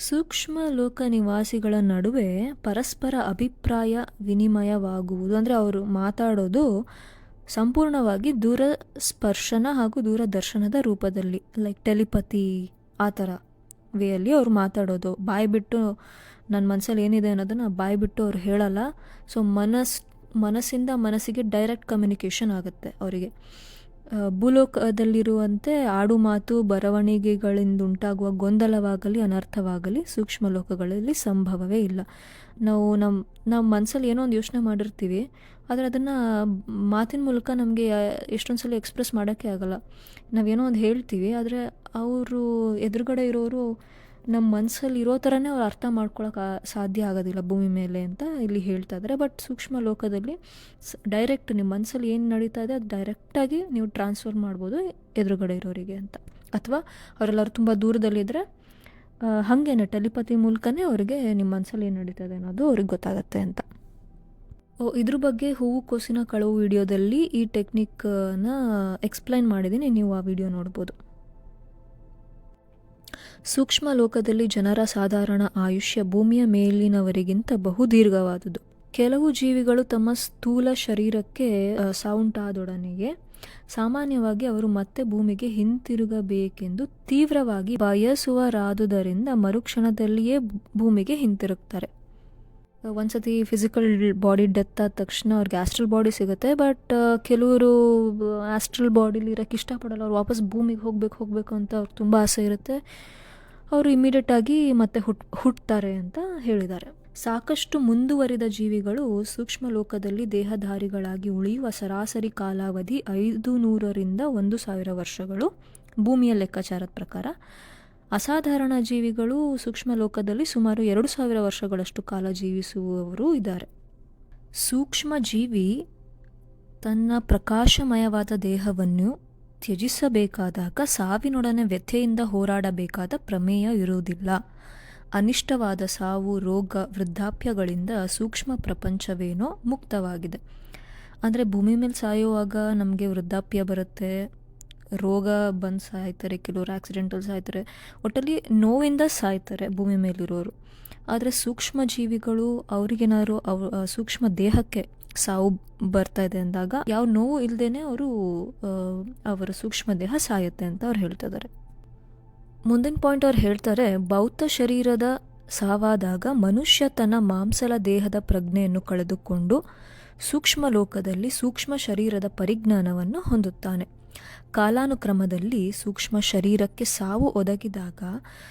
ಸೂಕ್ಷ್ಮ ಲೋಕ ನಿವಾಸಿಗಳ ನಡುವೆ ಪರಸ್ಪರ ಅಭಿಪ್ರಾಯ ವಿನಿಮಯವಾಗುವುದು. ಅಂದರೆ ಅವರು ಮಾತಾಡೋದು ಸಂಪೂರ್ಣವಾಗಿ ದೂರ ಸ್ಪರ್ಶನ ಹಾಗೂ ದೂರದರ್ಶನದ ರೂಪದಲ್ಲಿ ಲೈಕ್ ಟೆಲಿಪತಿ ಆ ಥರ ವೇಯಲ್ಲಿ ಅವ್ರು ಮಾತಾಡೋದು. ಬಾಯಿ ಬಿಟ್ಟು ನನ್ನ ಮನಸ್ಸಲ್ಲಿ ಏನಿದೆ ಅನ್ನೋದನ್ನು ಬಾಯಿ ಬಿಟ್ಟು ಅವ್ರು ಹೇಳಲ್ಲ. ಸೊ ಮನಸ್, ಮನಸ್ಸಿಂದ ಮನಸ್ಸಿಗೆ ಡೈರೆಕ್ಟ್ ಕಮ್ಯುನಿಕೇಷನ್ ಆಗುತ್ತೆ ಅವರಿಗೆ. ಭೂಲೋಕದಲ್ಲಿರುವಂತೆ ಆಡು ಮಾತು ಬರವಣಿಗೆಗಳಿಂದ ಉಂಟಾಗುವ ಗೊಂದಲವಾಗಲಿ, ಅನರ್ಥವಾಗಲಿ, ಸೂಕ್ಷ್ಮ ಲೋಕಗಳಲ್ಲಿ ಸಂಭವವೇ ಇಲ್ಲ. ನಾವು ನಮ್ಮ ನಮ್ಮ ಮನಸ್ಸಲ್ಲಿ ಏನೋ ಒಂದು ಯೋಚನೆ ಮಾಡಿರ್ತೀವಿ, ಆದರೆ ಅದನ್ನು ಮಾತಿನ ಮೂಲಕ ನಮಗೆ ಎಷ್ಟೊಂದು ಸಲ ಎಕ್ಸ್ಪ್ರೆಸ್ ಮಾಡೋಕ್ಕೆ ಆಗಲ್ಲ. ನಾವೇನೋ ಒಂದು ಹೇಳ್ತೀವಿ, ಆದರೆ ಅವರು ಎದುರುಗಡೆ ಇರೋರು ನಮ್ಮ ಮನಸ್ಸಲ್ಲಿ ಇರೋ ಥರನೇ ಅವ್ರು ಅರ್ಥ ಮಾಡ್ಕೊಳಕ್ಕೆ ಸಾಧ್ಯ ಆಗೋದಿಲ್ಲ ಭೂಮಿ ಮೇಲೆ ಅಂತ ಇಲ್ಲಿ ಹೇಳ್ತಾ ಇದ್ದಾರೆ ಬಟ್ ಸೂಕ್ಷ್ಮ ಲೋಕದಲ್ಲಿ ಡೈರೆಕ್ಟ್ ನಿಮ್ಮ ಮನಸ್ಸಲ್ಲಿ ಏನು ನಡೀತಾ ಇದೆ, ಅದು ಡೈರೆಕ್ಟಾಗಿ ನೀವು ಟ್ರಾನ್ಸ್ಫರ್ ಮಾಡ್ಬೋದು ಎದುರುಗಡೆ ಇರೋರಿಗೆ ಅಂತ. ಅಥವಾ ಅವರೆಲ್ಲರೂ ತುಂಬ ದೂರದಲ್ಲಿದ್ದರೆ ಹಾಗೇನೆ ಟೆಲಿಪತಿ ಮೂಲಕನೇ ಅವರಿಗೆ ನಿಮ್ಮ ಮನಸ್ಸಲ್ಲಿ ಏನು ನಡೀತಾ ಇದೆ ಅನ್ನೋದು ಅವ್ರಿಗೆ ಗೊತ್ತಾಗತ್ತೆ ಅಂತ. ಓ, ಇದ್ರ ಬಗ್ಗೆ ಹೂವು ಕೋಸಿನ ಕಳವು ವಿಡಿಯೋದಲ್ಲಿ ಈ ಟೆಕ್ನಿಕ್ನ ಎಕ್ಸ್ಪ್ಲೈನ್ ಮಾಡಿದ್ದೀನಿ. ನೀವು ಆ ವಿಡಿಯೋ ನೋಡ್ಬೋದು. ಸೂಕ್ಷ್ಮ ಲೋಕದಲ್ಲಿ ಜನರ ಸಾಧಾರಣ ಆಯುಷ್ಯ ಭೂಮಿಯ ಮೇಲಿನವರಿಗಿಂತ ಬಹು ದೀರ್ಘವಾದುದು ಕೆಲವು ಜೀವಿಗಳು ತಮ್ಮ ಸ್ಥೂಲ ಶರೀರಕ್ಕೆ ಸಾವುಂಟಾದೊಡನೆಗೆ ಸಾಮಾನ್ಯವಾಗಿ ಅವರು ಮತ್ತೆ ಭೂಮಿಗೆ ಹಿಂತಿರುಗಬೇಕೆಂದು ತೀವ್ರವಾಗಿ ಬಯಸುವರಾದುದರಿಂದ ಮರುಕ್ಷಣದಲ್ಲಿಯೇ ಭೂಮಿಗೆ ಹಿಂತಿರುಗ್ತಾರೆ. ಒಂದ್ಸತಿ ಫಿಸಿಕಲ್ ಬಾಡಿ ಡೆತ್ ಆದ ತಕ್ಷಣ ಅವ್ರಿಗೆ ಆಸ್ಟ್ರಲ್ ಬಾಡಿ ಸಿಗುತ್ತೆ ಬಟ್ ಕೆಲವರು ಆಸ್ಟ್ರಲ್ ಬಾಡಿಲಿ ಇರೋಕ್ಕೆ ಇಷ್ಟಪಡಲ್ಲ. ಅವ್ರು ವಾಪಸ್ ಭೂಮಿಗೆ ಹೋಗ್ಬೇಕು, ಹೋಗಬೇಕು ಅಂತ ಅವ್ರಿಗೆ ತುಂಬ ಆಸೆ ಇರುತ್ತೆ. ಅವರು ಇಮಿಡಿಯೇಟಾಗಿ ಮತ್ತೆ ಹುಟ್, ಹುಟ್ತಾರೆ ಅಂತ ಹೇಳಿದ್ದಾರೆ. ಸಾಕಷ್ಟು ಮುಂದುವರಿದ ಜೀವಿಗಳು ಸೂಕ್ಷ್ಮ ಲೋಕದಲ್ಲಿ ದೇಹಧಾರಿಗಳಾಗಿ ಉಳಿಯುವ ಸರಾಸರಿ ಕಾಲಾವಧಿ ಐದು ನೂರರಿಂದ ಒಂದು ಸಾವಿರ ವರ್ಷಗಳು. ಭೂಮಿಯ ಲೆಕ್ಕಾಚಾರದ ಪ್ರಕಾರ ಅಸಾಧಾರಣ ಜೀವಿಗಳು ಸೂಕ್ಷ್ಮ ಲೋಕದಲ್ಲಿ ಸುಮಾರು ಎರಡು ಸಾವಿರ ವರ್ಷಗಳಷ್ಟು ಕಾಲ ಜೀವಿಸುವವರು ಇದ್ದಾರೆ. ಸೂಕ್ಷ್ಮ ಜೀವಿ ತನ್ನ ಪ್ರಕಾಶಮಯವಾದ ದೇಹವನ್ನು ತ್ಯಜಿಸಬೇಕಾದಾಗ ಸಾವಿನೊಡನೆ ವ್ಯಥೆಯಿಂದ ಹೋರಾಡಬೇಕಾದ ಪ್ರಮೇಯ ಇರುವುದಿಲ್ಲ. ಅನಿಷ್ಟವಾದ ಸಾವು, ರೋಗ, ವೃದ್ಧಾಪ್ಯಗಳಿಂದ ಸೂಕ್ಷ್ಮ ಪ್ರಪಂಚವೇನೋ ಮುಕ್ತವಾಗಿದೆ. ಅಂದರೆ ಭೂಮಿ ಮೇಲೆ ಸಾಯುವಾಗ ನಮಗೆ ವೃದ್ಧಾಪ್ಯ ಬರುತ್ತೆ, ರೋಗ ಬಂದು ಸಾಯ್ತಾರೆ, ಕೆಲವರು ಆಕ್ಸಿಡೆಂಟಲ್ಲಿ ಸಾಯ್ತಾರೆ, ಒಟ್ಟಲ್ಲಿ ನೋವಿಂದ ಸಾಯ್ತಾರೆ ಭೂಮಿ ಮೇಲಿರೋರು. ಆದರೆ ಸೂಕ್ಷ್ಮ ಜೀವಿಗಳು ಅವ್ರಿಗೇನಾದ್ರು ಅವ ಸೂಕ್ಷ್ಮ ದೇಹಕ್ಕೆ ಸಾವು ಬರ್ತಾ ಇದೆ ಅಂದಾಗ ಯಾವ ನೋವು ಇಲ್ಲದೇ ಅವರು ಅವರ ಸೂಕ್ಷ್ಮ ದೇಹ ಸಾಯುತ್ತೆ ಅಂತ ಅವ್ರು ಹೇಳ್ತಾ ಇದ್ದಾರೆ. ಮುಂದಿನ ಪಾಯಿಂಟ್ ಅವ್ರು ಹೇಳ್ತಾರೆ ಭೌತ ಶರೀರದ ಸಾವಾದಾಗ ಮನುಷ್ಯ ತನ್ನ ಮಾಂಸಲ ದೇಹದ ಪ್ರಜ್ಞೆಯನ್ನು ಕಳೆದುಕೊಂಡು ಸೂಕ್ಷ್ಮ ಲೋಕದಲ್ಲಿ ಸೂಕ್ಷ್ಮ ಶರೀರದ ಪರಿಜ್ಞಾನವನ್ನು ಹೊಂದುತ್ತಾನೆ. ಕಾಲಾನುಕ್ರಮದಲ್ಲಿ ಸೂಕ್ಷ್ಮ ಶರೀರಕ್ಕೆ ಸಾವು ಒದಗಿದಾಗ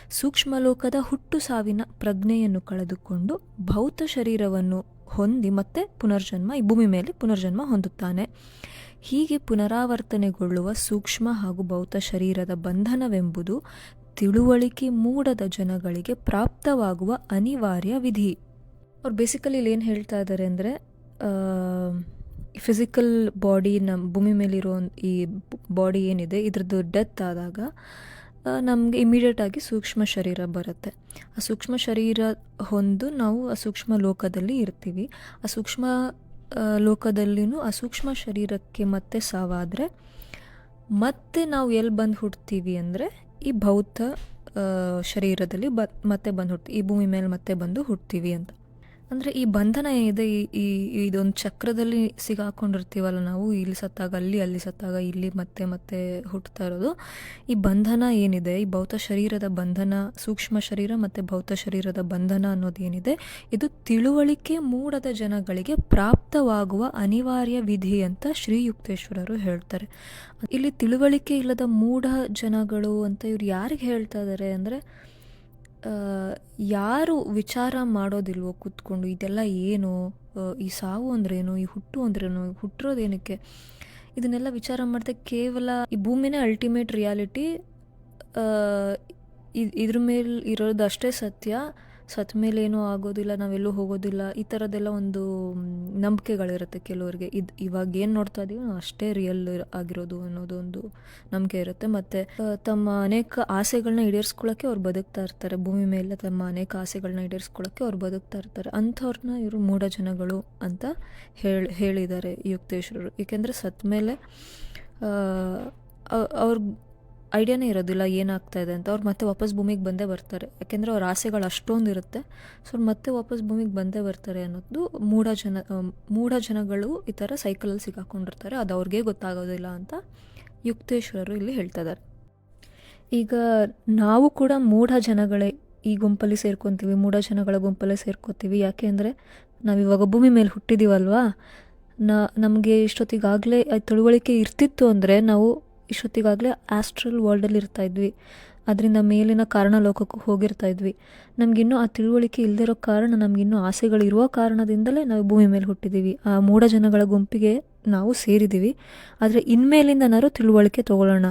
ಸೂಕ್ಷ್ಮ ಲೋಕದ ಹುಟ್ಟು ಸಾವಿನ ಪ್ರಜ್ಞೆಯನ್ನು ಕಳೆದುಕೊಂಡು ಭೌತ ಶರೀರವನ್ನು ಹೊಂದಿ ಮತ್ತೆ ಪುನರ್ಜನ್ಮ, ಈ ಭೂಮಿ ಮೇಲೆ ಪುನರ್ಜನ್ಮ ಹೊಂದುತ್ತಾನೆ. ಹೀಗೆ ಪುನರಾವರ್ತನೆಗೊಳ್ಳುವ ಸೂಕ್ಷ್ಮ ಹಾಗೂ ಭೌತ ಶರೀರದ ಬಂಧನವೆಂಬುದು ತಿಳುವಳಿಕೆ ಮೂಡದ ಜನಗಳಿಗೆ ಪ್ರಾಪ್ತವಾಗುವ ಅನಿವಾರ್ಯ ವಿಧಿ. ಅವ್ರು ಬೇಸಿಕಲಿ ಏನು ಹೇಳ್ತಾ ಇದ್ದಾರೆ ಅಂದರೆ ಫಿಸಿಕಲ್ ಬಾಡಿ ನಮ್ಮ ಭೂಮಿ ಮೇಲಿರೋ ಈ ಬಾಡಿ ಏನಿದೆ, ಇದ್ರದ್ದು ಡೆತ್ ಆದಾಗ ನಮಗೆ ಇಮಿಡಿಯೇಟಾಗಿ ಸೂಕ್ಷ್ಮ ಶರೀರ ಬರುತ್ತೆ. ಆ ಸೂಕ್ಷ್ಮ ಶರೀರ ಹೊಂದು ನಾವು ಆ ಸೂಕ್ಷ್ಮ ಲೋಕದಲ್ಲಿ ಇರ್ತೀವಿ. ಆ ಸೂಕ್ಷ್ಮ ಲೋಕದಲ್ಲಿನೂ ಆ ಸೂಕ್ಷ್ಮ ಶರೀರಕ್ಕೆ ಮತ್ತೆ ಸಾವಾದರೆ ಮತ್ತೆ ನಾವು ಎಲ್ಲಿ ಬಂದು ಹುಡ್ತೀವಿ ಅಂದರೆ ಈ ಭೌತ ಶರೀರದಲ್ಲಿ ಬ, ಮತ್ತೆ ಬಂದು ಹುಡ್ತೀವಿ ಈ ಭೂಮಿ ಮೇಲೆ ಮತ್ತೆ ಬಂದು ಹುಡ್ತೀವಿ ಅಂತ. ಅಂದರೆ ಈ ಬಂಧನ ಏನಿದೆ ಈ ಈ ಇದೊಂದು ಚಕ್ರದಲ್ಲಿ ಸಿಗಾಕೊಂಡಿರ್ತೀವಲ್ಲ ನಾವು, ಇಲ್ಲಿ ಸತ್ತಾಗ ಅಲ್ಲಿ ಅಲ್ಲಿ ಸತ್ತಾಗ ಇಲ್ಲಿ ಮತ್ತೆ ಮತ್ತೆ ಹುಟ್ಟುತ್ತಾ ಇರೋದು. ಈ ಬಂಧನ ಏನಿದೆ? ಈ ಭೌತ ಶರೀರದ ಬಂಧನ, ಸೂಕ್ಷ್ಮ ಶರೀರ ಮತ್ತು ಭೌತ ಶರೀರದ ಬಂಧನ ಅನ್ನೋದೇನಿದೆ ಇದು ತಿಳುವಳಿಕೆ ಮೂಡದ ಜನಗಳಿಗೆ ಪ್ರಾಪ್ತವಾಗುವ ಅನಿವಾರ್ಯ ವಿಧಿ ಅಂತ ಶ್ರೀಯುಕ್ತೇಶ್ವರರು ಹೇಳ್ತಾರೆ. ಇಲ್ಲಿ ತಿಳುವಳಿಕೆ ಇಲ್ಲದ ಮೂಢ ಜನಗಳು ಅಂತ ಇವ್ರು ಯಾರಿಗೆ ಹೇಳ್ತಾ ಇದ್ದಾರೆ ಅಂದರೆ ಯಾರು ವಿಚಾರ ಮಾಡೋದಿಲ್ವೋ ಕೂತ್ಕೊಂಡು, ಇದೆಲ್ಲ ಏನು? ಈ ಸಾವು ಅಂದ್ರೇನು? ಈ ಹುಟ್ಟು ಅಂದ್ರೇನು? ಹುಟ್ಟಿರೋದೇನಕ್ಕೆ? ಇದನ್ನೆಲ್ಲ ವಿಚಾರ ಮಾಡಿದೆ ಕೇವಲ ಈ ಭೂಮಿನೇ ಅಲ್ಟಿಮೇಟ್ ರಿಯಾಲಿಟಿ ಇದ್ರ ಮೇಲೆ ಇರೋದು ಅಷ್ಟೇ ಸತ್ಯ. ಸತ್ತ ಮೇಲೆ ಏನೂ ಆಗೋದಿಲ್ಲ, ನಾವೆಲ್ಲೂ ಹೋಗೋದಿಲ್ಲ, ಈ ಥರದ್ದೆಲ್ಲ ಒಂದು ನಂಬಿಕೆಗಳಿರುತ್ತೆ ಕೆಲವರಿಗೆ. ಇದು ಇವಾಗ ಏನು ನೋಡ್ತಾ ಇದೀವಿ ಅಷ್ಟೇ ರಿಯಲ್ ಆಗಿರೋದು ಅನ್ನೋದು ಒಂದು ನಂಬಿಕೆ ಇರುತ್ತೆ. ಮತ್ತು ತಮ್ಮ ಅನೇಕ ಆಸೆಗಳನ್ನ ಈಡೇರಿಸ್ಕೊಳ್ಳೋಕ್ಕೆ ಅವ್ರು ಬದುಕ್ತಾ ಇರ್ತಾರೆ. ಭೂಮಿ ಮೇಲೆ ತಮ್ಮ ಅನೇಕ ಆಸೆಗಳನ್ನ ಈಡೇರಿಸ್ಕೊಳ್ಳೋಕ್ಕೆ ಅವ್ರು ಬದುಕ್ತಾ ಇರ್ತಾರೆ. ಅಂಥವ್ರನ್ನ ಇವರು ಮೂಢ ಜನಗಳು ಅಂತ ಹೇಳಿ, ಹೇಳಿದ್ದಾರೆ ಯುಕ್ತೇಶ್ವರರು ಏಕೆಂದರೆ ಸತ್ತ ಮೇಲೆ ಅವ್ರ ಐಡಿಯಾನೇ ಇರೋದಿಲ್ಲ ಏನಾಗ್ತಾ ಇದೆ ಅಂತ. ಅವ್ರು ಮತ್ತೆ ವಾಪಸ್ ಭೂಮಿಗೆ ಬಂದೇ ಬರ್ತಾರೆ. ಯಾಕೆಂದರೆ ಅವ್ರ ಆಸೆಗಳು ಅಷ್ಟೊಂದು ಇರುತ್ತೆ ಸೊ ಅವ್ರು ಮತ್ತೆ ವಾಪಸ್ ಭೂಮಿಗೆ ಬಂದೇ ಬರ್ತಾರೆ ಅನ್ನೋದು ಮೂಢ ಜನ, ಮೂಢ ಜನಗಳು ಈ ಥರ ಸೈಕಲಲ್ಲಿ ಸಿಕ್ಕಾಕೊಂಡಿರ್ತಾರೆ. ಅದು ಅವ್ರಿಗೆ ಗೊತ್ತಾಗೋದಿಲ್ಲ ಅಂತ ಯುಕ್ತೇಶ್ವರರು ಇಲ್ಲಿ ಹೇಳ್ತಾ ಇದ್ದಾರೆ. ಈಗ ನಾವು ಕೂಡ ಮೂಢ ಜನಗಳೇ ಈ ಗುಂಪಲ್ಲಿ ಸೇರ್ಕೊತೀವಿ, ಮೂಢ ಜನಗಳ ಗುಂಪಲ್ಲೇ ಸೇರ್ಕೋತೀವಿ. ಯಾಕೆ ಅಂದರೆ ನಾವಿವಾಗ ಭೂಮಿ ಮೇಲೆ ಹುಟ್ಟಿದ್ದೀವಲ್ವಾ ನಮಗೆ ಇಷ್ಟೊತ್ತಿಗಾಗಲೇ ತಿಳುವಳಿಕೆ ಇರ್ತಿತ್ತು ಅಂದರೆ ನಾವು ಇಷ್ಟೊತ್ತಿಗಾಗಲೇ ಆಸ್ಟ್ರಲ್ ವರ್ಲ್ಡಲ್ಲಿ ಇರ್ತಾ ಇದ್ವಿ. ಅದರಿಂದ ಮೇಲಿನ ಕಾರಣ ಲೋಕಕ್ಕೂ ಹೋಗಿರ್ತಾ ಇದ್ವಿ. ನಮಗಿನ್ನೂ ಆ ತಿಳುವಳಿಕೆ ಇಲ್ಲದಿರೋ ಕಾರಣ, ನಮಗಿನ್ನೂ ಆಸೆಗಳಿರುವ ಕಾರಣದಿಂದಲೇ ನಾವು ಭೂಮಿ ಮೇಲೆ ಹುಟ್ಟಿದ್ದೀವಿ ಆ ಮೂಢ ಜನಗಳ ಗುಂಪಿಗೆ ನಾವು ಸೇರಿದ್ದೀವಿ ಆದರೆ ಇನ್ಮೇಲಿಂದನಾರು ತಿಳುವಳಿಕೆ ತಗೊಳ್ಳೋಣ.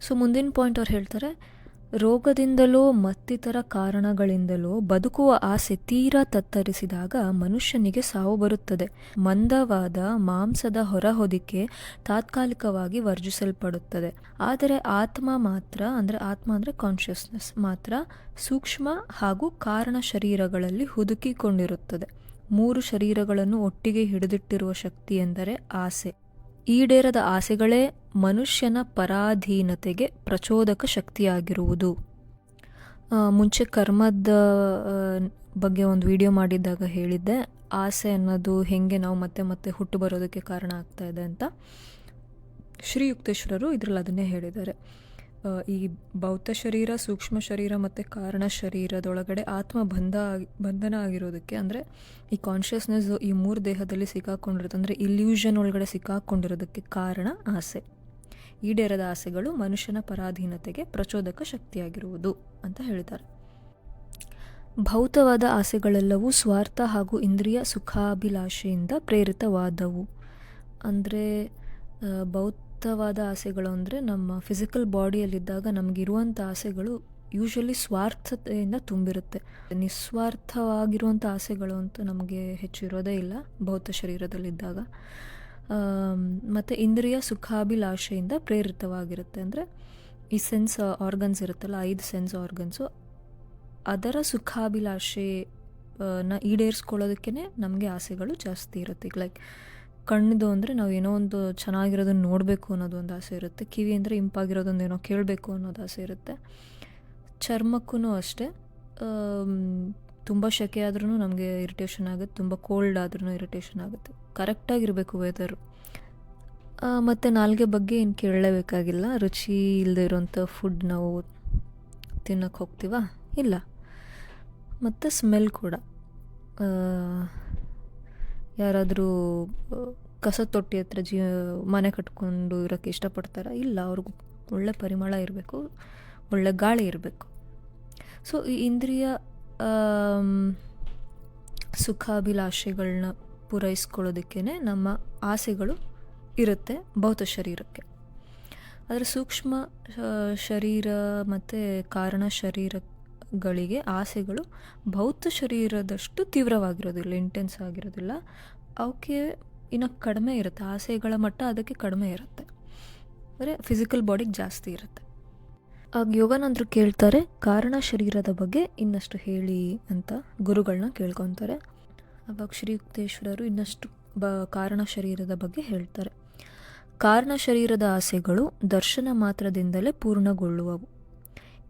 ಸೊ ಮುಂದಿನ ಪಾಯಿಂಟ್ ಅವ್ರು ಹೇಳ್ತಾರೆ ರೋಗದಿಂದಲೋ, ಮತ್ತಿತರ ಕಾರಣಗಳಿಂದಲೋ ಬದುಕುವ ಆಸೆ ತೀರಾ ತತ್ತರಿಸಿದಾಗ ಮನುಷ್ಯನಿಗೆ ಸಾವು ಬರುತ್ತದೆ. ಮಂದವಾದ ಮಾಂಸದ ಹೊರಹೊದಿಕೆ ತಾತ್ಕಾಲಿಕವಾಗಿ ವರ್ಜಿಸಲ್ಪಡುತ್ತದೆ. ಆದರೆ ಆತ್ಮ ಮಾತ್ರ ಅಂದರೆ ಆತ್ಮ ಅಂದರೆ ಕಾನ್ಷಿಯಸ್ನೆಸ್ ಮಾತ್ರ ಸೂಕ್ಷ್ಮ ಹಾಗೂ ಕಾರಣ ಶರೀರಗಳಲ್ಲಿ ಹುದುಕಿಕೊಂಡಿರುತ್ತದೆ. ಮೂರು ಶರೀರಗಳನ್ನು ಒಟ್ಟಿಗೆ ಹಿಡಿದಿಟ್ಟಿರುವ ಶಕ್ತಿ ಎಂದರೆ ಆಸೆ. ಈಡೇರದ ಆಸೆಗಳೇ ಮನುಷ್ಯನ ಪರಾಧೀನತೆಗೆ ಪ್ರಚೋದಕ ಶಕ್ತಿಯಾಗಿರುವುದು. ಮುಂಚೆ ಕರ್ಮದ ಬಗ್ಗೆ ಒಂದು ವಿಡಿಯೋ ಮಾಡಿದ್ದಾಗ ಹೇಳಿದ್ದೆ. ಆಸೆ ಅನ್ನೋದು ಹೆಂಗೆ ನಾವು ಮತ್ತೆ ಮತ್ತೆ ಹುಟ್ಟು ಬರೋದಕ್ಕೆ ಕಾರಣ ಆಗ್ತಾ ಇದೆ ಅಂತ ಶ್ರೀಯುಕ್ತೇಶ್ವರರು ಇದರಲ್ಲಿ ಅದನ್ನೇ ಹೇಳಿದ್ದಾರೆ. ಈ ಭೌತ ಶರೀರ, ಸೂಕ್ಷ್ಮ ಶರೀರ ಮತ್ತು ಕಾರಣ ಶರೀರದೊಳಗಡೆ ಆತ್ಮ ಬಂಧ ಆಗಿ, ಬಂಧನ ಆಗಿರೋದಕ್ಕೆ ಅಂದರೆ ಈ ಕಾನ್ಷಿಯಸ್ನೆಸ್ ಈ ಮೂರು ದೇಹದಲ್ಲಿ ಸಿಕ್ಕಾಕೊಂಡಿರೋದು ಅಂದರೆ ಇಲ್ಯೂಷನ್ ಒಳಗಡೆ ಸಿಕ್ಕಾಕೊಂಡಿರೋದಕ್ಕೆ ಕಾರಣ ಆಸೆ. ಈಡೇರದ ಆಸೆಗಳು ಮನುಷ್ಯನ ಪರಾಧೀನತೆಗೆ ಪ್ರಚೋದಕ ಶಕ್ತಿಯಾಗಿರುವುದು ಅಂತ ಹೇಳಿದ್ದಾರೆ ಭೌತವಾದ ಆಸೆಗಳೆಲ್ಲವೂ ಸ್ವಾರ್ಥ ಹಾಗೂ ಇಂದ್ರಿಯ ಸುಖಾಭಿಲಾಷೆಯಿಂದ ಪ್ರೇರಿತವಾದವು. ಅಂದರೆ ಭೌತವಾದ ಆಸೆಗಳು ಅಂದರೆ ನಮ್ಮ ಫಿಸಿಕಲ್ ಬಾಡಿಯಲ್ಲಿದ್ದಾಗ ನಮಗಿರುವಂಥ ಆಸೆಗಳು ಯೂಶ್ವಲಿ ಸ್ವಾರ್ಥತೆಯಿಂದ ತುಂಬಿರುತ್ತೆ. ನಿಸ್ವಾರ್ಥವಾಗಿರುವಂಥ ಆಸೆಗಳು ಅಂತ ನಮಗೆ ಹೆಚ್ಚು ಇರೋದೇ ಇಲ್ಲ ಭೌತ ಶರೀರದಲ್ಲಿದ್ದಾಗ. ಮತ್ತು ಇಂದ್ರಿಯ ಸುಖಾಭಿಲಾಷೆಯಿಂದ ಪ್ರೇರಿತವಾಗಿರುತ್ತೆ ಅಂದರೆ ಈ ಸೆನ್ಸ್ ಆರ್ಗನ್ಸ್ ಇರುತ್ತಲ್ಲ, ಐದು ಸೆನ್ಸ್ ಆರ್ಗನ್ಸು ಅದರ ಸುಖಾಭಿಲಾಷೆ ನ ಈಡೇರಿಸ್ಕೊಳ್ಳೋದಕ್ಕೇ ನಮಗೆ ಆಸೆಗಳು ಜಾಸ್ತಿ ಇರುತ್ತೆ. ಲೈಕ್ ಕಣ್ಣದು ಅಂದರೆ ನಾವು ಏನೋ ಒಂದು ಚೆನ್ನಾಗಿರೋದನ್ನ ನೋಡಬೇಕು ಅನ್ನೋದು ಒಂದು ಆಸೆ ಇರುತ್ತೆ. ಕಿವಿ ಅಂದರೆ ಇಂಪಾಗಿರೋದೊಂದು ಏನೋ ಕೇಳಬೇಕು ಅನ್ನೋದು ಆಸೆ ಇರುತ್ತೆ. ಚರ್ಮಕ್ಕೂ ಅಷ್ಟೇ. ತುಂಬ ಸೆಕೆ ಆದ್ರೂ ನಮಗೆ ಇರಿಟೇಷನ್ ಆಗುತ್ತೆ. ತುಂಬ ಕೋಲ್ಡ್ ಆದ್ರೂ ಇರಿಟೇಷನ್ ಆಗುತ್ತೆ. ಕರೆಕ್ಟಾಗಿರಬೇಕು ವೆದರು ಮತ್ತು ನಾಲ್ಗೆ ಬಗ್ಗೆ ಏನು ಕೇಳಲೇಬೇಕಾಗಿಲ್ಲ. ರುಚಿ ಇಲ್ಲದೆ ಇರೋಂಥ ಫುಡ್ ನಾವು ತಿನ್ನೋಕ್ಕೆ ಹೋಗ್ತೀವಾ? ಇಲ್ಲ. ಮತ್ತು ಸ್ಮೆಲ್ ಕೂಡ. ಯಾರಾದರೂ ಕಸ ತೊಟ್ಟಿ ಹತ್ರ ಜೀ ಮನೆ ಕಟ್ಕೊಂಡು ಇರೋಕ್ಕೆ ಇಷ್ಟಪಡ್ತಾರಾ? ಇಲ್ಲ, ಅವ್ರಿಗೂ ಒಳ್ಳೆ ಪರಿಮಳ ಇರಬೇಕು, ಒಳ್ಳೆ ಗಾಳಿ ಇರಬೇಕು. ಸೊ ಈ ಇಂದ್ರಿಯ ಸುಖಾಭಿಲಾಷೆಗಳನ್ನ ಪೂರೈಸ್ಕೊಳ್ಳೋದಕ್ಕೇ ನಮ್ಮ ಆಸೆಗಳು ಇರುತ್ತೆ ಭೌತ ಶರೀರಕ್ಕೆ. ಆದರೆ ಸೂಕ್ಷ್ಮ ಶರೀರ ಮತ್ತು ಕಾರಣ ಶರೀರಗಳಿಗೆ ಆಸೆಗಳು ಭೌತ ಶರೀರದಷ್ಟು ತೀವ್ರವಾಗಿರೋದಿಲ್ಲ ಇಂಟೆನ್ಸ್ ಆಗಿರೋದಿಲ್ಲ. ಅವಕ್ಕೆ ಇನ್ನು ಕಡಿಮೆ ಇರುತ್ತೆ, ಆಸೆಗಳ ಮಟ್ಟ ಅದಕ್ಕೆ ಕಡಿಮೆ ಇರುತ್ತೆ. ಅಂದರೆ ಫಿಸಿಕಲ್ ಬಾಡಿಗೆ ಜಾಸ್ತಿ ಇರುತ್ತೆ. ಆಗ ಯೋಗಾನಂದರು ಕೇಳ್ತಾರೆ, ಕಾರಣ ಶರೀರದ ಬಗ್ಗೆ ಇನ್ನಷ್ಟು ಹೇಳಿ ಅಂತ ಗುರುಗಳನ್ನ ಕೇಳ್ಕೊತಾರೆ. ಅವಾಗ ಶ್ರೀಯುಕ್ತೇಶ್ವರರು ಇನ್ನಷ್ಟು ಬ, ಕಾರಣ ಶರೀರದ ಬಗ್ಗೆ ಹೇಳ್ತಾರೆ. ಕಾರಣ ಶರೀರದ ಆಸೆಗಳು ದರ್ಶನ ಮಾತ್ರದಿಂದಲೇ ಪೂರ್ಣಗೊಳ್ಳುವವು.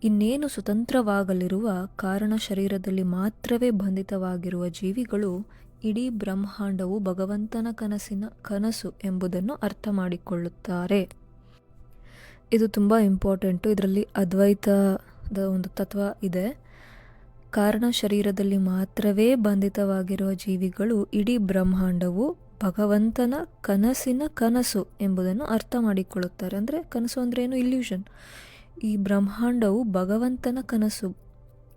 ಇನ್ನೇನು ಸ್ವತಂತ್ರವಾಗಲಿರುವ ಕಾರಣ ಶರೀರದಲ್ಲಿ ಮಾತ್ರವೇ ಬಂಧಿತವಾಗಿರುವ ಜೀವಿಗಳು ಇಡೀ ಬ್ರಹ್ಮಾಂಡವು ಭಗವಂತನ ಕನಸಿನ ಕನಸು ಎಂಬುದನ್ನು ಅರ್ಥ ಮಾಡಿಕೊಳ್ಳುತ್ತಾರೆ. ಇದು ತುಂಬ ಇಂಪಾರ್ಟೆಂಟು. ಇದರಲ್ಲಿ ಅದ್ವೈತದ ಒಂದು ತತ್ವ ಇದೆ. ಕಾರಣ ಶರೀರದಲ್ಲಿ ಮಾತ್ರವೇ ಬಂಧಿತವಾಗಿರುವ ಜೀವಿಗಳು ಇಡೀ ಬ್ರಹ್ಮಾಂಡವು ಭಗವಂತನ ಕನಸಿನ ಕನಸು ಎಂಬುದನ್ನು ಅರ್ಥ ಮಾಡಿಕೊಳ್ಳುತ್ತಾರೆ. ಅಂದರೆ ಕನಸು ಅಂದರೆ ಏನು? ಇಲ್ಯೂಷನ್ ಈ ಬ್ರಹ್ಮಾಂಡವು ಭಗವಂತನ ಕನಸು.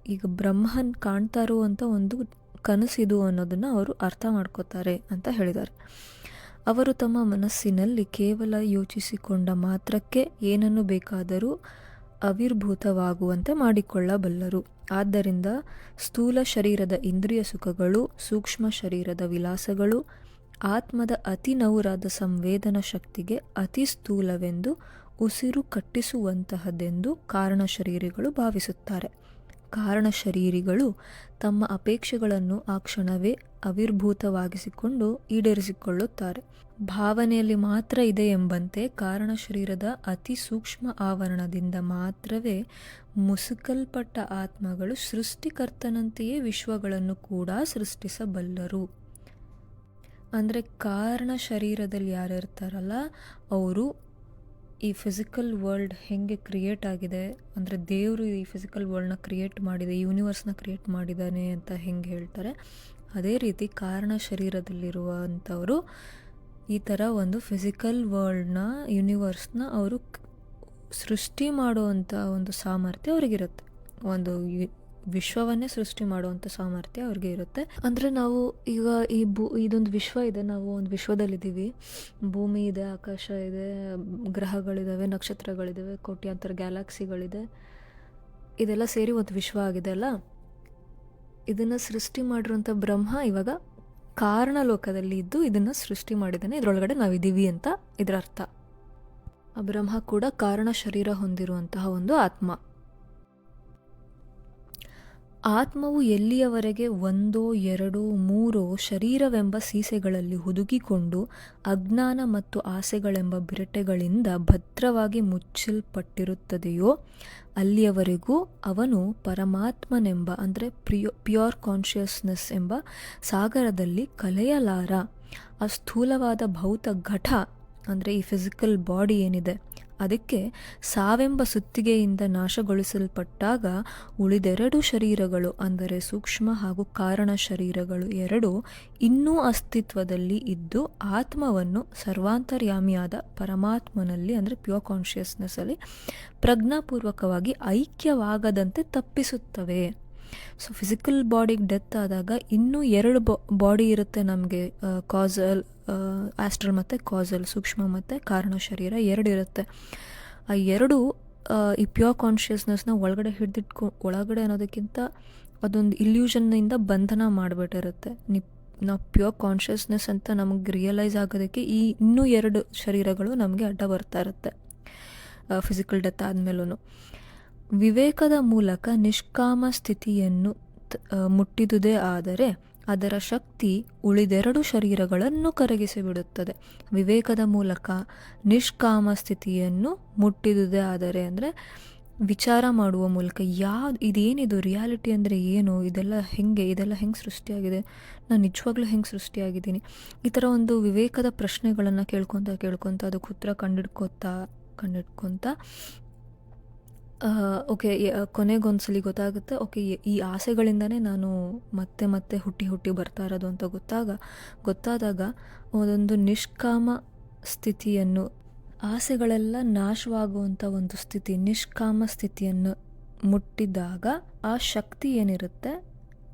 ಈಗ ಬ್ರಹ್ಮನ್ ಕಾಣ್ತಾ ಇರುವಂಥ ಒಂದು ಕನಸಿದು ಅನ್ನೋದನ್ನು ಅವರು ಅರ್ಥ ಮಾಡ್ಕೋತಾರೆ ಅಂತ ಹೇಳಿದ್ದಾರೆ. ಅವರು ತಮ್ಮ ಮನಸ್ಸಿನಲ್ಲಿ ಕೇವಲ ಯೋಚಿಸಿಕೊಂಡ ಮಾತ್ರಕ್ಕೆ ಏನನ್ನು ಬೇಕಾದರೂ ಅವಿರ್ಭೂತವಾಗುವಂತೆ ಮಾಡಿಕೊಳ್ಳಬಲ್ಲರು. ಆದ್ದರಿಂದ ಸ್ಥೂಲ ಶರೀರದ ಇಂದ್ರಿಯ ಸುಖಗಳು, ಸೂಕ್ಷ್ಮ ಶರೀರದ ವಿಲಾಸಗಳು, ಆತ್ಮದ ಅತಿ ನೌರಾದ ಸಂವೇದನಾ ಶಕ್ತಿಗೆ ಅತಿ ಸ್ಥೂಲವೆಂದು ಉಸಿರು ಕಟ್ಟಿಸುವಂತಹದ್ದೆಂದು ಕಾರಣ ಶರೀರಿಗಳು ಭಾವಿಸುತ್ತಾರೆ. ಕಾರಣ ಶರೀರಿಗಳು ತಮ್ಮ ಅಪೇಕ್ಷೆಗಳನ್ನು ಆ ಕ್ಷಣವೇ ಅವಿರ್ಭೂತವಾಗಿಸಿಕೊಂಡು ಈಡೇರಿಸಿಕೊಳ್ಳುತ್ತಾರೆ. ಭಾವನೆಯಲ್ಲಿ ಮಾತ್ರ ಇದೆ ಎಂಬಂತೆ ಕಾರಣ ಶರೀರದ ಅತಿ ಸೂಕ್ಷ್ಮ ಆವರಣದಿಂದ ಮಾತ್ರವೇ ಮುಸುಕಲ್ಪಟ್ಟ ಆತ್ಮಗಳು ಸೃಷ್ಟಿಕರ್ತನಂತೆಯೇ ವಿಶ್ವಗಳನ್ನು ಕೂಡ ಸೃಷ್ಟಿಸಬಲ್ಲರು. ಅಂದರೆ ಕಾರಣ ಶರೀರದಲ್ಲಿ ಯಾರಿರ್ತಾರಲ್ಲ, ಅವರು ಈ ಫಿಸಿಕಲ್ ವರ್ಲ್ಡ್ ಹೇಗೆ ಕ್ರಿಯೇಟ್ ಆಗಿದೆ? ಅಂದರೆ ದೇವರು ಈ ಫಿಸಿಕಲ್ ವರ್ಲ್ಡ್ನ ಕ್ರಿಯೇಟ್ ಮಾಡಿದೆ ಯೂನಿವರ್ಸ್ನ ಕ್ರಿಯೇಟ್ ಮಾಡಿದ್ದಾನೆ ಅಂತ ಹೆಂಗೆ ಹೇಳ್ತಾರೆ? ಅದೇ ರೀತಿ ಕಾರಣ ಶರೀರದಲ್ಲಿರುವಂಥವರು ಈ ಥರ ಒಂದು ಫಿಸಿಕಲ್ ವರ್ಲ್ಡ್ನ ಯೂನಿವರ್ಸ್ನ ಅವರು ಸೃಷ್ಟಿ ಮಾಡುವಂಥ ಒಂದು ಸಾಮರ್ಥ್ಯ ಅವರಿಗಿರುತ್ತೆ. ಒಂದು ವಿಶ್ವವನ್ನೇ ಸೃಷ್ಟಿ ಮಾಡುವಂಥ ಸಾಮರ್ಥ್ಯ ಅವ್ರಿಗೆ ಇರುತ್ತೆ. ಅಂದರೆ ನಾವು ಈಗ ಈ ಭೂ, ಇದೊಂದು ವಿಶ್ವ ಇದೆ. ನಾವು ಒಂದು ವಿಶ್ವದಲ್ಲಿದ್ದೀವಿ. ಭೂಮಿ ಇದೆ, ಆಕಾಶ ಇದೆ ಗ್ರಹಗಳಿದ್ದಾವೆ ನಕ್ಷತ್ರಗಳಿದ್ದಾವೆ ಕೋಟ್ಯಾಂತರ ಗ್ಯಾಲಕ್ಸಿಗಳಿದೆ. ಇದೆಲ್ಲ ಸೇರಿ ಒಂದು ವಿಶ್ವ ಆಗಿದೆ ಅಲ್ಲ? ಇದನ್ನು ಸೃಷ್ಟಿ ಮಾಡಿರುವಂಥ ಬ್ರಹ್ಮ ಇವಾಗ ಕಾರಣ ಲೋಕದಲ್ಲಿ ಇದ್ದು ಇದನ್ನು ಸೃಷ್ಟಿ ಮಾಡಿದ್ದಾನೆ. ಇದರೊಳಗಡೆ ನಾವಿದ್ದೀವಿ ಅಂತ ಇದರ ಅರ್ಥ. ಆ ಬ್ರಹ್ಮ ಕೂಡ ಕಾರಣ ಶರೀರ ಹೊಂದಿರುವಂತಹ ಒಂದು ಆತ್ಮ. ಆತ್ಮವು ಎಲ್ಲಿಯವರೆಗೆ ಒಂದೋ ಎರಡೋ ಮೂರೋ ಶರೀರವೆಂಬ ಸೀಸೆಗಳಲ್ಲಿ ಹುದುಗಿಕೊಂಡು ಅಜ್ಞಾನ ಮತ್ತು ಆಸೆಗಳೆಂಬ ಬಿರಟೆಗಳಿಂದ ಭದ್ರವಾಗಿ ಮುಚ್ಚಲ್ಪಟ್ಟಿರುತ್ತದೆಯೋ, ಅಲ್ಲಿಯವರೆಗೂ ಅವನು ಪರಮಾತ್ಮನೆಂಬ, ಅಂದರೆ ಪ್ರಿಯೋ, ಪ್ಯೂರ್ ಕಾನ್ಷಿಯಸ್ನೆಸ್ ಎಂಬ ಸಾಗರದಲ್ಲಿ ಕಲೆಯಲಾರ ಆ ಸ್ಥೂಲವಾದ ಭೌತ ಘಟ ಅಂದರೆ ಈ ಫಿಸಿಕಲ್ ಬಾಡಿ ಏನಿದೆ ಅದಕ್ಕೆ ಸಾವೆಂಬ ಸುತ್ತಿಗೆಯಿಂದ ನಾಶಗೊಳಿಸಲ್ಪಟ್ಟಾಗ ಉಳಿದೆರಡು ಶರೀರಗಳು, ಅಂದರೆ ಸೂಕ್ಷ್ಮ ಹಾಗೂ ಕಾರಣ ಶರೀರಗಳು ಎರಡು ಇನ್ನೂ ಅಸ್ತಿತ್ವದಲ್ಲಿ ಇದ್ದು ಆತ್ಮವನ್ನು ಸರ್ವಾಂತರ್ಯಾಮಿಯಾದ ಪರಮಾತ್ಮನಲ್ಲಿ, ಅಂದರೆ ಪ್ಯೂರ್ ಕಾನ್ಷಿಯಸ್ನೆಸ್ಸಲ್ಲಿ ಪ್ರಜ್ಞಾಪೂರ್ವಕವಾಗಿ ಐಕ್ಯವಾಗದಂತೆ ತಪ್ಪಿಸುತ್ತವೆ. ಸೊ ಫಿಸಿಕಲ್ ಬಾಡಿಗೆ ಡೆತ್ ಆದಾಗ ಇನ್ನೂ ಎರಡು ಬಾಡಿ ಇರುತ್ತೆ ನಮಗೆ ಕಾಸಲ್ ಆಸ್ಟ್ರಲ್ ಮತ್ತು ಕಾಸಲ್ ಸೂಕ್ಷ್ಮ ಮತ್ತು ಕಾರಣ ಶರೀರ ಎರಡು ಇರುತ್ತೆ. ಆ ಎರಡು ಈ ಪ್ಯೂರ್ ಕಾನ್ಷಿಯಸ್ನೆಸ್ನ ಒಳಗಡೆ ಹಿಡಿದಿಟ್ಕೊ, ಒಳಗಡೆ ಅನ್ನೋದಕ್ಕಿಂತ ಅದೊಂದು ಇಲ್ಯೂಷನ್ನಿಂದ ಬಂಧನ ಮಾಡಿಬಿಟ್ಟಿರುತ್ತೆ. ನಿ, ನಾವು ಪ್ಯೂರ್ ಕಾನ್ಷಿಯಸ್ನೆಸ್ ಅಂತ ನಮಗೆ ರಿಯಲೈಸ್ ಆಗೋದಕ್ಕೆ ಈ ಇನ್ನೂ ಎರಡು ಶರೀರಗಳು ನಮಗೆ ಅಡ್ಡ ಬರ್ತಾ ಇರುತ್ತೆ. ಫಿಸಿಕಲ್ ಡೆತ್ ಆದಮೇಲೂ ವಿವೇಕದ ಮೂಲಕ ನಿಷ್ಕಾಮ ಸ್ಥಿತಿಯನ್ನು ಮುಟ್ಟಿದುದೇ ಆದರೆ ಅದರ ಶಕ್ತಿ ಉಳಿದೆರಡು ಶರೀರಗಳನ್ನು ಕರಗಿಸಿಬಿಡುತ್ತದೆ. ವಿವೇಕದ ಮೂಲಕ ನಿಷ್ಕಾಮ ಸ್ಥಿತಿಯನ್ನು ಮುಟ್ಟಿದುದೇ ಆದರೆ ಅಂದರೆ ವಿಚಾರ ಮಾಡುವ ಮೂಲಕ ಯಾವ್ದು ಇದೇನಿದು? ರಿಯಾಲಿಟಿ ಅಂದರೆ ಏನು? ಇದೆಲ್ಲ ಹೆಂಗೆ? ಇದೆಲ್ಲ ಹೆಂಗೆ ಸೃಷ್ಟಿಯಾಗಿದೆ? ನಾನು ನಿಜವಾಗ್ಲೂ ಹೆಂಗೆ ಸೃಷ್ಟಿಯಾಗಿದ್ದೀನಿ? ಈ ಥರ ಒಂದು ವಿವೇಕದ ಪ್ರಶ್ನೆಗಳನ್ನು ಕೇಳ್ಕೊತ ಕೇಳ್ಕೊತ ಅದಕ್ಕೆ ಉತ್ತರ ಕಂಡಿಡ್ಕೊತಾ ಕಂಡಿಡ್ಕೊತ ಓಕೆ ಕೊನೆಗೊಂದ್ಸಲಿ ಗೊತ್ತಾಗುತ್ತೆ. ಓಕೆ, ಈ ಆಸೆಗಳಿಂದನೇ ನಾನು ಮತ್ತೆ ಮತ್ತೆ ಹುಟ್ಟಿ ಹುಟ್ಟಿ ಬರ್ತಾ ಇರೋದು ಅಂತ ಗೊತ್ತಾಗ, ಗೊತ್ತಾದಾಗ ಒಂದೊಂದು ನಿಷ್ಕಾಮ ಸ್ಥಿತಿಯನ್ನು, ಆಸೆಗಳೆಲ್ಲ ನಾಶವಾಗುವಂಥ ಒಂದು ಸ್ಥಿತಿ, ನಿಷ್ಕಾಮ ಸ್ಥಿತಿಯನ್ನು ಮುಟ್ಟಿದಾಗ ಆ ಶಕ್ತಿ ಏನಿರುತ್ತೆ?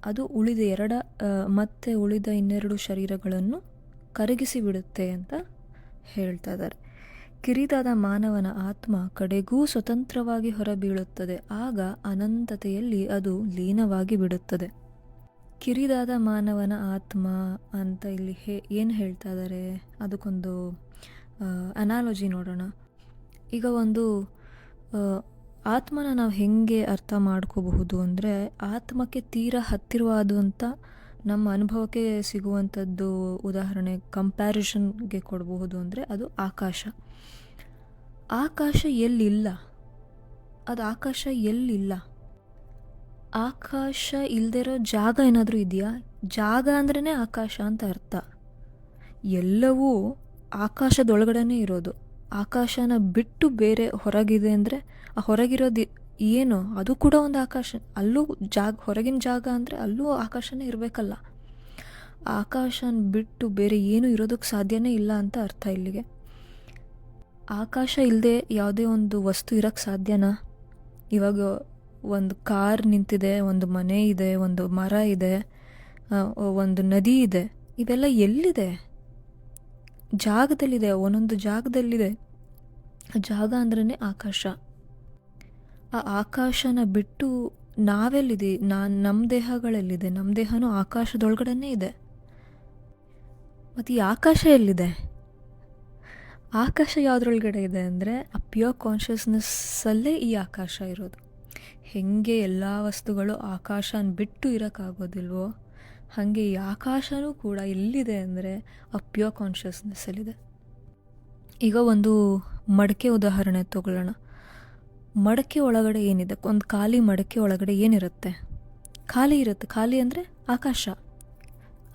ಅದು ಉಳಿದ ಎರಡ ಮತ್ತೆ ಉಳಿದ ಇನ್ನೆರಡು ಶರೀರಗಳನ್ನು ಕರಗಿಸಿ ಬಿಡುತ್ತೆ ಅಂತ ಹೇಳ್ತಾ ಇದ್ದಾರೆ. ಕಿರಿದಾದ ಮಾನವನ ಆತ್ಮ ಕಡೆಗೂ ಸ್ವತಂತ್ರವಾಗಿ ಹೊರಬೀಳುತ್ತದೆ. ಆಗ ಅನಂತತೆಯಲ್ಲಿ ಅದು ಲೀನವಾಗಿ ಬಿಡುತ್ತದೆ. ಕಿರಿದಾದ ಮಾನವನ ಆತ್ಮ ಅಂತ ಇಲ್ಲಿ ಹೇ, ಏನು ಹೇಳ್ತಾ ಇದ್ದಾರೆ ಅದಕ್ಕೊಂದು ಅನಾಲಜಿ ನೋಡೋಣ. ಈಗ ಒಂದು ಆತ್ಮನ ನಾವು ಹೇಗೆ ಅರ್ಥ ಮಾಡ್ಕೋಬಹುದು ಅಂದರೆ ಆತ್ಮಕ್ಕೆ ತೀರಾ ಹತ್ತಿರವಾದಂಥ ನಮ್ಮ ಅನುಭವಕ್ಕೆ ಸಿಗುವಂಥದ್ದು ಉದಾಹರಣೆ ಕಂಪ್ಯಾರಿಷನ್ಗೆ ಕೊಡಬಹುದು ಅಂದರೆ ಅದು ಆಕಾಶ. ಆಕಾಶ ಎಲ್ಲಿಲ್ಲ? ಅದು ಆಕಾಶ ಎಲ್ಲಿಲ್ಲ? ಆಕಾಶ ಇಲ್ದಿರೋ ಜಾಗ ಏನಾದರೂ ಇದೆಯಾ? ಜಾಗ ಅಂದ್ರೇ ಆಕಾಶ ಅಂತ ಅರ್ಥ. ಎಲ್ಲವೂ ಆಕಾಶದೊಳಗಡೆ ಇರೋದು. ಆಕಾಶನ ಬಿಟ್ಟು ಬೇರೆ ಹೊರಗಿದೆ ಅಂದರೆ ಆ ಹೊರಗಿರೋದು ಏನು? ಅದು ಕೂಡ ಒಂದು ಆಕಾಶ. ಅಲ್ಲೂ ಜಾಗ, ಹೊರಗಿನ ಜಾಗ ಅಂದರೆ ಅಲ್ಲೂ ಆಕಾಶನೇ ಇರಬೇಕಲ್ಲ. ಆಕಾಶನ ಬಿಟ್ಟು ಬೇರೆ ಏನು ಇರೋದಕ್ಕೆ ಸಾಧ್ಯನೇ ಇಲ್ಲ ಅಂತ ಅರ್ಥ ಇಲ್ಲಿಗೆ. ಆಕಾಶ ಇಲ್ಲದೆ ಯಾವುದೇ ಒಂದು ವಸ್ತು ಇರೋಕ್ಕೆ ಸಾಧ್ಯನಾ? ಇವಾಗ ಒಂದು ಕಾರ್ ನಿಂತಿದೆ, ಒಂದು ಮನೆ ಇದೆ, ಒಂದು ಮರ ಇದೆ ಒಂದು ನದಿ ಇದೆ. ಇವೆಲ್ಲ ಎಲ್ಲಿದೆ? ಜಾಗದಲ್ಲಿದೆ, ಒಂದೊಂದು ಜಾಗದಲ್ಲಿದೆ. ಜಾಗ ಅಂದ್ರೇ ಆಕಾಶ. ಆ ಆಕಾಶನ ಬಿಟ್ಟು ನಾವೆಲ್ಲಿದೆ? ನಾನು ನಮ್ಮ ದೇಹಗಳಲ್ಲಿದೆ. ನಮ್ಮ ದೇಹನೂ ಆಕಾಶದೊಳಗಡೆನೇ ಇದೆ. ಮತ್ತು ಈ ಆಕಾಶ ಎಲ್ಲಿದೆ? ಆಕಾಶ ಯಾವುದ್ರೊಳಗಡೆ ಇದೆ ಅಂದರೆ ಆ ಪ್ಯೂರ್ ಕಾನ್ಷಿಯಸ್ನೆಸ್ಸಲ್ಲೇ ಈ ಆಕಾಶ ಇರೋದು. ಹೆಂಗೆ ಎಲ್ಲ ವಸ್ತುಗಳು ಆಕಾಶನ ಬಿಟ್ಟು ಇರೋಕ್ಕಾಗೋದಿಲ್ವೋ, ಹಾಗೆ ಈ ಆಕಾಶನೂ ಕೂಡ ಎಲ್ಲಿದೆ ಅಂದರೆ ಆ ಪ್ಯೂರ್ ಕಾನ್ಷಿಯಸ್ನೆಸ್ಸಲ್ಲಿದೆ ಈಗ ಒಂದು ಮಡಕೆ ಉದಾಹರಣೆ ತಗೊಳ್ಳೋಣ. ಮಡಕೆ ಒಳಗಡೆ ಏನಿದೆ? ಒಂದು ಖಾಲಿ ಮಡಕೆ ಒಳಗಡೆ ಏನಿರುತ್ತೆ? ಖಾಲಿ ಇರುತ್ತೆ. ಖಾಲಿ ಅಂದರೆ ಆಕಾಶ.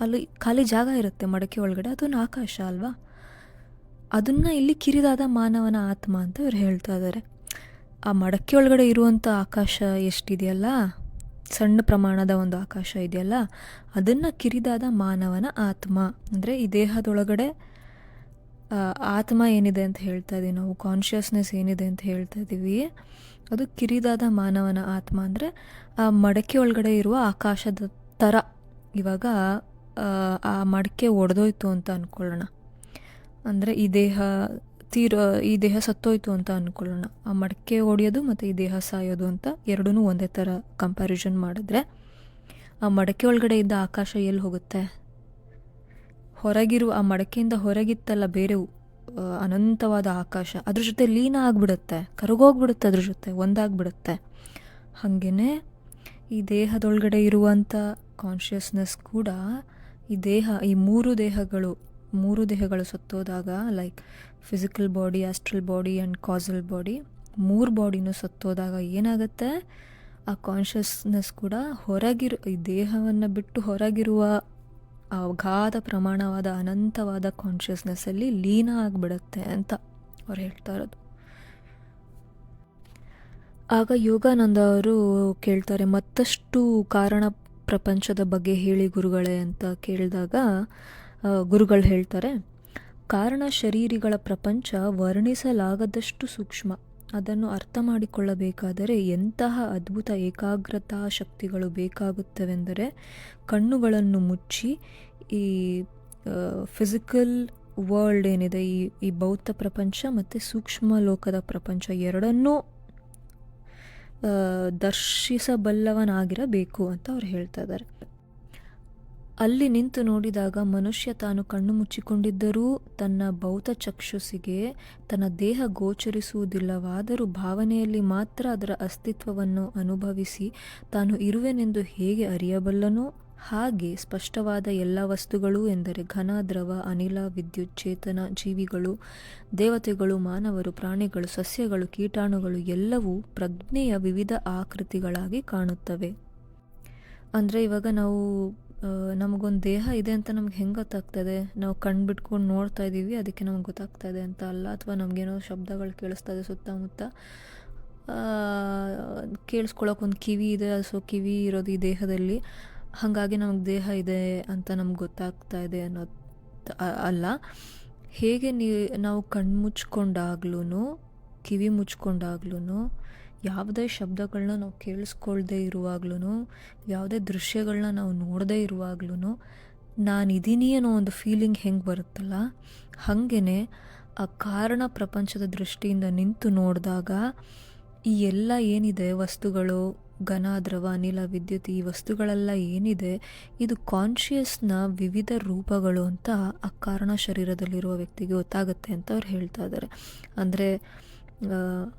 ಅಲ್ಲಿ ಖಾಲಿ ಜಾಗ ಇರುತ್ತೆ ಮಡಕೆ ಒಳಗಡೆ. ಅದೊಂದು ಆಕಾಶ ಅಲ್ವಾ? ಅದನ್ನು ಇಲ್ಲಿ ಕಿರಿದಾದ ಮಾನವನ ಆತ್ಮ ಅಂತ ಇವ್ರು ಹೇಳ್ತಾ ಇದ್ದಾರೆ ಆ ಮಡಕೆ ಒಳಗಡೆ ಇರುವಂಥ ಆಕಾಶ ಎಷ್ಟಿದೆಯಲ್ಲ? ಸಣ್ಣ ಪ್ರಮಾಣದ ಒಂದು ಆಕಾಶ ಇದೆಯಲ್ಲ? ಅದನ್ನು ಕಿರಿದಾದ ಮಾನವನ ಆತ್ಮ. ಅಂದರೆ ಈ ದೇಹದೊಳಗಡೆ ಆತ್ಮ ಏನಿದೆ ಅಂತ ಹೇಳ್ತಾ ಇದ್ದೀವಿ ನಾವು ಕಾನ್ಷಿಯಸ್ನೆಸ್ ಏನಿದೆ ಅಂತ ಹೇಳ್ತಾ ಇದ್ದೀವಿ ಅದು ಕಿರಿದಾದ ಮಾನವನ ಆತ್ಮ ಅಂದರೆ ಆ ಮಡಕೆ ಒಳಗಡೆ ಇರುವ ಆಕಾಶದ ಥರ ಇವಾಗ ಆ, ಮಡಕೆ ಒಡೆದೋಯ್ತು ಅಂತ ಅಂದ್ಕೊಳ್ಳೋಣ ಅಂದರೆ ಈ ದೇಹ ತೀರ ಈ ದೇಹ ಸತ್ತೋಯ್ತು ಅಂತ ಅಂದ್ಕೊಳ್ಳೋಣ ಆ ಮಡಕೆ ಒಡೆಯೋದು ಮತ್ತು ಈ ದೇಹ ಸಾಯೋದು ಅಂತ ಎರಡೂ ಒಂದೇ ಥರ ಕಂಪ್ಯಾರಿಸನ್ ಮಾಡಿದ್ರೆ ಆ ಮಡಕೆ ಒಳಗಡೆ ಇದ್ದ ಆಕಾಶ ಎಲ್ಲಿ ಹೋಗುತ್ತೆ? ಹೊರಗಿರುವ ಆ ಮಡಕೆಯಿಂದ ಹೊರಗಿತ್ತಲ್ಲ ಬೇರೆ ಅನಂತವಾದ ಆಕಾಶ. ಅದ್ರ ಜೊತೆ ಲೀನ ಆಗಿಬಿಡುತ್ತೆ. ಕರಗೋಗ್ಬಿಡುತ್ತೆ ಅದ್ರ ಜೊತೆ. ಒಂದಾಗ್ಬಿಡುತ್ತೆ. ಹಾಗೆಯೇ ಈ ದೇಹದೊಳಗಡೆ ಇರುವಂಥ ಕಾನ್ಷಿಯಸ್ನೆಸ್ ಕೂಡ ಈ ದೇಹ, ಈ ಮೂರು ದೇಹಗಳು ಮೂರು ದೇಹಗಳು ಸತ್ತೋದಾಗ like physical body astral body and causal body ಮೂರು ಬಾಡಿನೂ ಸತ್ತೋದಾಗ ಏನಾಗುತ್ತೆ? ಆ ಕಾನ್ಷಿಯಸ್ನೆಸ್ ಕೂಡ ಹೊರಗಿರು, ಈ ದೇಹವನ್ನು ಬಿಟ್ಟು ಹೊರಗಿರುವ ಅಗಾಧ ಪ್ರಮಾಣವಾದ ಅನಂತವಾದ ಕಾನ್ಷಿಯಸ್ನೆಸ್ಸಲ್ಲಿ ಲೀನ ಆಗಿಬಿಡುತ್ತೆ ಅಂತ ಅವ್ರು ಹೇಳ್ತಾ ಇರೋದು. ಆಗ ಯೋಗಾನಂದ ಅವರು ಕೇಳ್ತಾರೆ, ಮತ್ತಷ್ಟು ಕಾರಣ ಪ್ರಪಂಚದ ಬಗ್ಗೆ ಹೇಳಿ ಗುರುಗಳೇ ಅಂತ ಕೇಳಿದಾಗ ಗುರುಗಳು ಹೇಳ್ತಾರೆ, ಕಾರಣ ಶರೀರಿಗಳ ಪ್ರಪಂಚ ವರ್ಣಿಸಲಾಗದಷ್ಟು ಸೂಕ್ಷ್ಮ. ಅದನ್ನು ಅರ್ಥ ಮಾಡಿಕೊಳ್ಳಬೇಕಾದರೆ ಎಂತಹ ಅದ್ಭುತ ಏಕಾಗ್ರತಾ ಶಕ್ತಿಗಳು ಬೇಕಾಗುತ್ತವೆಂದರೆ ಕಣ್ಣುಗಳನ್ನು ಮುಚ್ಚಿ ಈ ಫಿಸಿಕಲ್ ವರ್ಲ್ಡ್ ಏನಿದೆ, ಈ ಈ ಭೌತ ಪ್ರಪಂಚ ಮತ್ತು ಸೂಕ್ಷ್ಮ ಲೋಕದ ಪ್ರಪಂಚ ಎರಡನ್ನೂ ದರ್ಶಿಸಬಲ್ಲವನಾಗಿರಬೇಕು ಅಂತ ಅವ್ರು ಹೇಳ್ತಾ ಇದ್ದಾರೆ. ಅಲ್ಲಿ ನಿಂತು ನೋಡಿದಾಗ ಮನುಷ್ಯ ತಾನು ಕಣ್ಣು ಮುಚ್ಚಿಕೊಂಡಿದ್ದರೂ ತನ್ನ ಭೌತ ಚಕ್ಷುಸಿಗೆ ತನ್ನ ದೇಹ ಗೋಚರಿಸುವುದಿಲ್ಲವಾದರೂ ಭಾವನೆಯಲ್ಲಿ ಮಾತ್ರ ಅದರ ಅಸ್ತಿತ್ವವನ್ನು ಅನುಭವಿಸಿ ತಾನು ಇರುವೆನೆಂದು ಹೇಗೆ ಅರಿಯಬಲ್ಲನೋ ಹಾಗೆ ಸ್ಪಷ್ಟವಾದ ಎಲ್ಲ ವಸ್ತುಗಳು ಎಂದರೆ ಘನ, ದ್ರವ, ಅನಿಲ, ವಿದ್ಯುತ್, ಚೇತನ, ಜೀವಿಗಳು, ದೇವತೆಗಳು, ಮಾನವರು, ಪ್ರಾಣಿಗಳು, ಸಸ್ಯಗಳು, ಕೀಟಾಣುಗಳು ಎಲ್ಲವೂ ಪ್ರಜ್ಞೆಯ ವಿವಿಧ ಆಕೃತಿಗಳಾಗಿ ಕಾಣುತ್ತವೆ. ಅಂದರೆ ಇವಾಗ ನಾವು ನಮಗೊಂದು ದೇಹ ಇದೆ ಅಂತ ನಮ್ಗೆ ಹೆಂಗೆ ಗೊತ್ತಾಗ್ತದೆ? ನಾವು ಕಣ್ಣು ಬಿಟ್ಕೊಂಡು ನೋಡ್ತಾ ಇದ್ದೀವಿ ಅದಕ್ಕೆ ನಮ್ಗೆ ಗೊತ್ತಾಗ್ತಾ ಇದೆ ಅಂತ ಅಲ್ಲ, ಅಥವಾ ನಮಗೇನೋ ಶಬ್ದಗಳು ಕೇಳಿಸ್ತಾ ಇದೆ ಸುತ್ತಮುತ್ತ. ಕೇಳಿಸ್ಕೊಳಕ್ಕೆ ಒಂದು ಕಿವಿ ಇದೆ, ಸೊ ಕಿವಿ ಇರೋದು ಈ ದೇಹದಲ್ಲಿ. ಹಾಗಾಗಿ ನಮಗೆ ದೇಹ ಇದೆ ಅಂತ ನಮ್ಗೆ ಗೊತ್ತಾಗ್ತಾ ಇದೆ ಅನ್ನೋ ಅಲ್ಲ. ಹೇಗೆ ನೀ, ನಾವು ಕಣ್ಣು ಮುಚ್ಕೊಂಡಾಗ್ಲೂ ಕಿವಿ ಮುಚ್ಕೊಂಡಾಗ್ಲೂ ಯಾವುದೇ ಶಬ್ದಗಳನ್ನ ನಾವು ಕೇಳಿಸ್ಕೊಳ್ದೇ ಇರುವಾಗ್ಲೂ ಯಾವುದೇ ದೃಶ್ಯಗಳನ್ನ ನಾವು ನೋಡದೇ ಇರುವಾಗ್ಲೂ ನಾನಿದ್ದೀನಿ ಅನ್ನೋ ಒಂದು ಫೀಲಿಂಗ್ ಹೆಂಗೆ ಬರುತ್ತಲ್ಲ? ಹಾಗೇ ಆ ಕಾರಣ ಪ್ರಪಂಚದ ದೃಷ್ಟಿಯಿಂದ ನಿಂತು ನೋಡಿದಾಗ ಈ ಎಲ್ಲ ಏನಿದೆ, ವಸ್ತುಗಳು, ಘನ, ದ್ರವ, ಅನಿಲ, ವಿದ್ಯುತ್, ಈ ವಸ್ತುಗಳೆಲ್ಲ ಏನಿದೆ, ಇದು ಕಾನ್ಷಿಯಸ್ನ ವಿವಿಧ ರೂಪಗಳು ಅಂತ ಆ ಕಾರಣ ಶರೀರದಲ್ಲಿರುವ ವ್ಯಕ್ತಿಗೆ ಗೊತ್ತಾಗುತ್ತೆ ಅಂತ ಅವ್ರು ಹೇಳ್ತಾ ಇದ್ದಾರೆ ಅಂದರೆ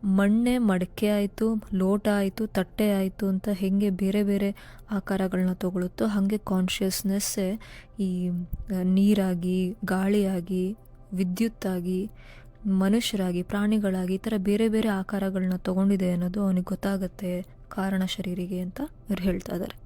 ಮಣ್ಣೆ ಮಡಕೆ ಆಯಿತು, ಲೋಟ ಆಯಿತು, ತಟ್ಟೆ ಆಯಿತು ಅಂತ ಹೇಗೆ ಬೇರೆ ಬೇರೆ ಆಕಾರಗಳನ್ನ ತಗೊಳುತ್ತೋ ಹಾಗೆ ಕಾನ್ಷಿಯಸ್ನೆಸ್ಸೇ ಈ ನೀರಾಗಿ, ಗಾಳಿಯಾಗಿ, ವಿದ್ಯುತ್ತಾಗಿ, ಮನುಷ್ಯರಾಗಿ, ಪ್ರಾಣಿಗಳಾಗಿ ಈ ಥರ ಬೇರೆ ಬೇರೆ ಆಕಾರಗಳನ್ನ ತಗೊಂಡಿದೆ ಅನ್ನೋದು ಅವನಿಗೆ ಗೊತ್ತಾಗುತ್ತೆ ಕಾರಣ ಶರೀರಿಗೆ ಅಂತ ಅವ್ರು ಹೇಳ್ತಾ ಇದ್ದಾರೆ.